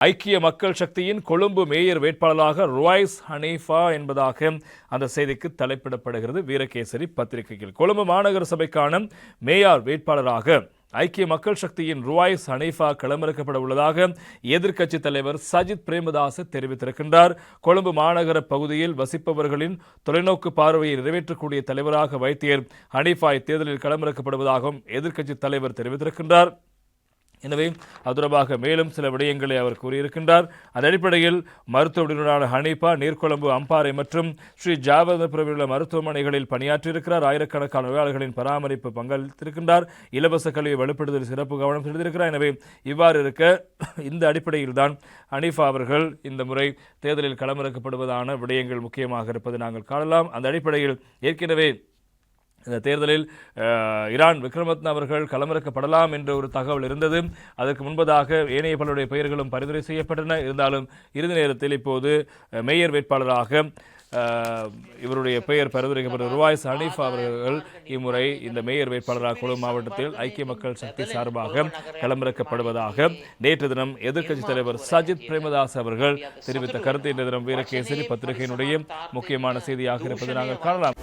ஐக்கிய மக்கள் சக்தியின் கொழும்பு மேயர் வேட்பாளராக ருவாய்ஸ் ஹனீஃபா என்பதாக அந்த செய்திக்கு தலைப்பிடப்படுகிறது. வீரகேசரி பத்திரிகையில் கொழும்பு மாநகர சபைக்கான மேயர் வேட்பாளராக ஐக்கிய மக்கள் சக்தியின் ருவாய்ஸ் ஹனீஃபா களமிறக்கப்பட உள்ளதாக எதிர்க்கட்சி தலைவர் சஜித் பிரேமதாச தெரிவித்திருக்கின்றார். கொழும்பு மாநகர பகுதியில் வசிப்பவர்களின் தொலைநோக்கு பார்வையை நிறைவேற்றக்கூடிய தலைவராக வைத்தியர் ஹனீஃபா இத்தேர்தலில் களமிறக்கப்படுவதாகவும் எதிர்க்கட்சி தலைவர் தெரிவித்திருக்கின்றார். எனவே அது தொடர்பாக மேலும் சில விடயங்களை அவர் கூறியிருக்கின்றார். அதன் அடிப்படையில் மருத்துவ நிபுணரான ஹனீஃபா நீர்கொழும்பு அம்பாறை மற்றும் ஸ்ரீ ஜாவதபுரவில் உள்ள மருத்துவமனைகளில் பணியாற்றியிருக்கிறார். ஆயிரக்கணக்கான நோயாளிகளின் பராமரிப்பு பங்களித்திருக்கின்றார். இலவச கல்வியை வலுப்படுத்துவதில் சிறப்பு கவனம் செலுத்தியிருக்கிறார். எனவே இவ்வாறு இருக்க இந்த அடிப்படையில் தான் ஹனீஃபா அவர்கள் இந்த முறை தேர்தலில் களமிறக்கப்படுவதான விடயங்கள் முக்கியமாக இருப்பதை நாங்கள் காணலாம். அந்த அடிப்படையில் ஏற்கனவே இந்த தேர்தலில் ஈரான் விக்ரமத்ன அவர்கள் களமிறக்கப்படலாம் என்ற ஒரு தகவல் இருந்தது. அதற்கு முன்பதாக ஏனைய பலருடைய பெயர்களும் பரிந்துரை செய்யப்பட்டன. இருந்தாலும் இறுதி நேரத்தில் இப்போது மேயர் வேட்பாளராக இவருடைய பெயர் பரிந்துரைக்கப்பட்ட ருவாய் ஹனீஃப் அவர்கள் இம்முறை இந்த மேயர் வேட்பாளராக கொழும்பு மாவட்டத்தில் ஐக்கிய மக்கள் சக்தி சார்பாக களமிறக்கப்படுவதாக நேற்று தினம் எதிர்க்கட்சி தலைவர் சஜித் பிரேமதாஸ் அவர்கள் தெரிவித்த கருத்து. இன்று தினம் வீரகேசரி பத்திரிகையினுடைய முக்கியமான செய்தியாக இருப்பதை நாங்கள் காணலாம்.